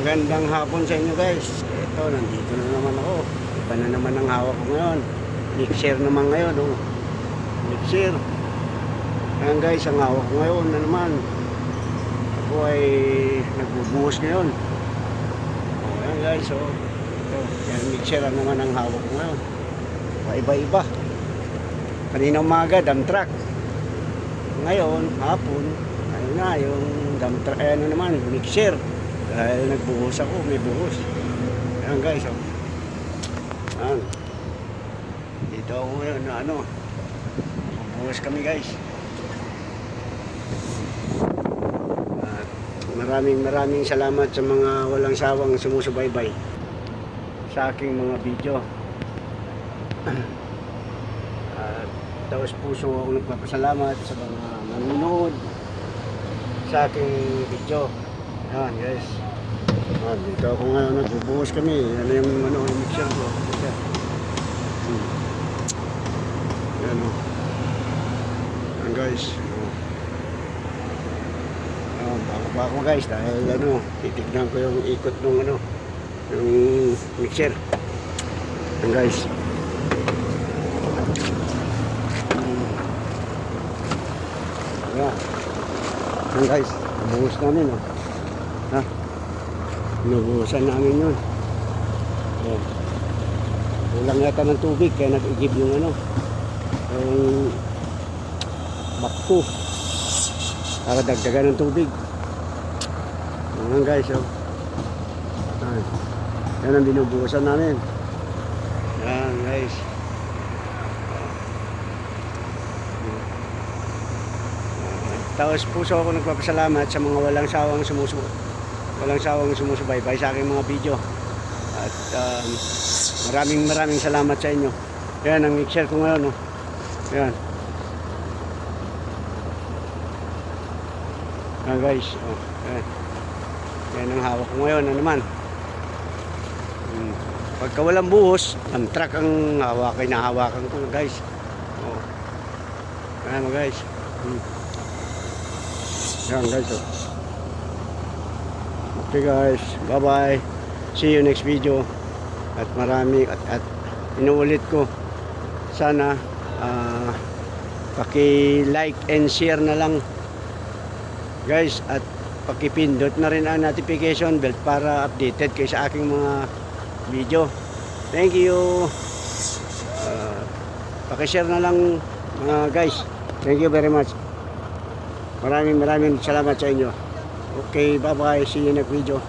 Magandang hapon sa inyo guys. Ito, nandito na naman ako. Iba na naman ang hawak ko ngayon. Mixer naman ngayon. Oh. Mixer. Ayan guys, ang hawak ko ngayon na naman. Ako ay nagbubuhos ngayon. Oh, ayan guys, oh. Ito, yan mixer ang naman ang hawak ko ngayon. Iba-iba. Kanina umaga, dump truck. Ngayon, hapon, ayun na, yung dump truck, ano naman, mixer. Dahil nagbuhos ako, may buhos. Ayan guys, oh. Ayan. Dito ako na ano, buhos kami guys. At maraming maraming salamat sa mga walang sawang sumusubaybay sa aking mga video. At taos puso ako nagpapasalamat sa mga nanonood sa aking video. Yan guys. Ah, dito ako ngayon nagbubuhos kami. Ano yung ano, yung mixer ko. Yan. Hmm. Yan o. Yan guys. Oh. Ah, bago pa ako guys dahil ano, titignan ko yung ikot ng ano, yung mixer. Yan guys. Hmm. Yan. Yan guys, buhos namin oh. Ha? Inubuhusan namin yun. Oh. Kulang yata ng tubig kaya nag-igib yung ano. Yung bakto. Para dagdagan ng tubig. Ayan guys, oh. Ayan. Yan ang binubuhusan namin. Yan guys. Taos puso ako nagpapasalamat sa mga walang sawang sumusu walang sawang sumusubaybay sa aking mga video. At um, maraming maraming salamat sa inyo. Yan ang mixer ko ngayon. Oh. Yan. Yan guys. Oh. Yan. Yan ang hawak ko ngayon. Ano naman. Hmm. Pagka walang buhos, ang truck ang hawak, hinahawakan ko guys. Oh. Yan guys. Hmm. Yan guys. Oh. Okay guys, bye bye. See you next video. At marami at, at inuulit ko sana ah, paki-like and share na lang guys at pakipindot na rin ang notification bell para updated kayo sa aking mga video. Thank you. Ah, paki-share na lang mga guys. Thank you very much. Maraming maraming salamat sa inyo. Okay, bye-bye. See you next video.